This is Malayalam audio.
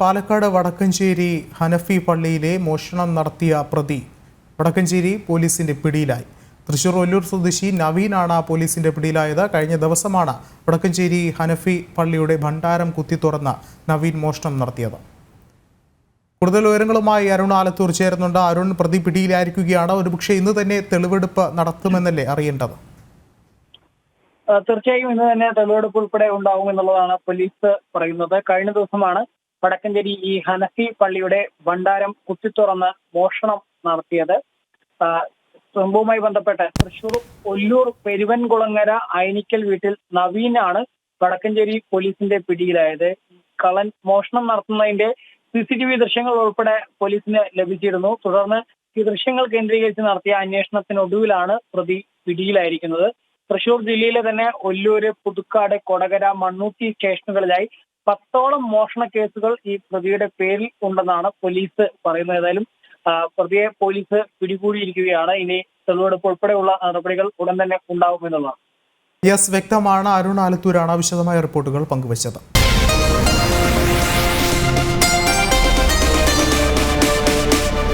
പാലക്കാട് വടക്കഞ്ചേരി ഹനഫി പള്ളിയിലെ മോഷണം നടത്തിയ പ്രതി വടക്കഞ്ചേരി പോലീസിന്റെ പിടിയിലായി. തൃശൂർ ഒല്ലൂർ സ്വദേശി നവീനാണ് പോലീസിന്റെ പിടിയിലായത്. കഴിഞ്ഞ ദിവസമാണ് വടക്കഞ്ചേരി ഹനഫി പള്ളിയുടെ ഭണ്ഡാരം കുത്തി തുറന്ന് നവീൻ മോഷണം നടത്തിയത്. കൂടുതൽ വിവരങ്ങളുമായി അരുൺ ആലത്തൂർ ചേരുന്നുണ്ട്. അരുൺ പ്രതി പിടിയിലായിരിക്കുകയാണ്. ഒരുപക്ഷെ ഇന്ന് തന്നെ തെളിവെടുപ്പ് നടത്തുമെന്നല്ലേ അറിയേണ്ടത്? തീർച്ചയായും ഇന്ന് തന്നെ തെളിവെടുപ്പ് ഉൾപ്പെടെ ഉണ്ടാവും എന്നുള്ളതാണ് പോലീസ് പറയുന്നത്. കഴിഞ്ഞ ദിവസമാണ് വടക്കഞ്ചേരി ഈ ഹനഫി പള്ളിയുടെ ഭണ്ഡാരം കുത്തിത്തുറന്ന് മോഷണം നടത്തിയത്. സംഭവവുമായി ബന്ധപ്പെട്ട് തൃശൂർ ഒല്ലൂർ പെരുവൻകുളങ്ങര അയനിക്കൽ വീട്ടിൽ നവീനാണ് വടക്കഞ്ചേരി പോലീസിന്റെ പിടിയിലായത്. കളൻ മോഷണം നടത്തുന്നതിന്റെ സി സി ടി വി ദൃശ്യങ്ങൾ ഉൾപ്പെടെ പോലീസിന് ലഭിച്ചിരുന്നു. തുടർന്ന് ഈ ദൃശ്യങ്ങൾ കേന്ദ്രീകരിച്ച് നടത്തിയ അന്വേഷണത്തിനൊടുവിലാണ് പ്രതി പിടിയിലായിരിക്കുന്നത്. തൃശൂർ ജില്ലയിലെ തന്നെ ഒല്ലൂര് പുതുക്കാട് കൊടകര മണ്ണൂത്തി സ്റ്റേഷനുകളിലായി പത്തോളം മോഷണ കേസുകൾ ഈ പ്രതിയുടെ പേരിൽ ഉണ്ടെന്നാണ് പോലീസ് പറയുന്നത്. ഏതായാലും പ്രതിയെ പോലീസ് പിടികൂടിയിരിക്കുകയാണ്. ഇനി തെളിവെടുപ്പ് ഉൾപ്പെടെയുള്ള നടപടികൾ ഉടൻ തന്നെ ഉണ്ടാവുമെന്നുള്ളതാണ് യെസ് വ്യക്തമാണ്. അരുൺ ആലത്തൂരാണ് വിശദമായ റിപ്പോർട്ടുകൾ പങ്കുവച്ചത്.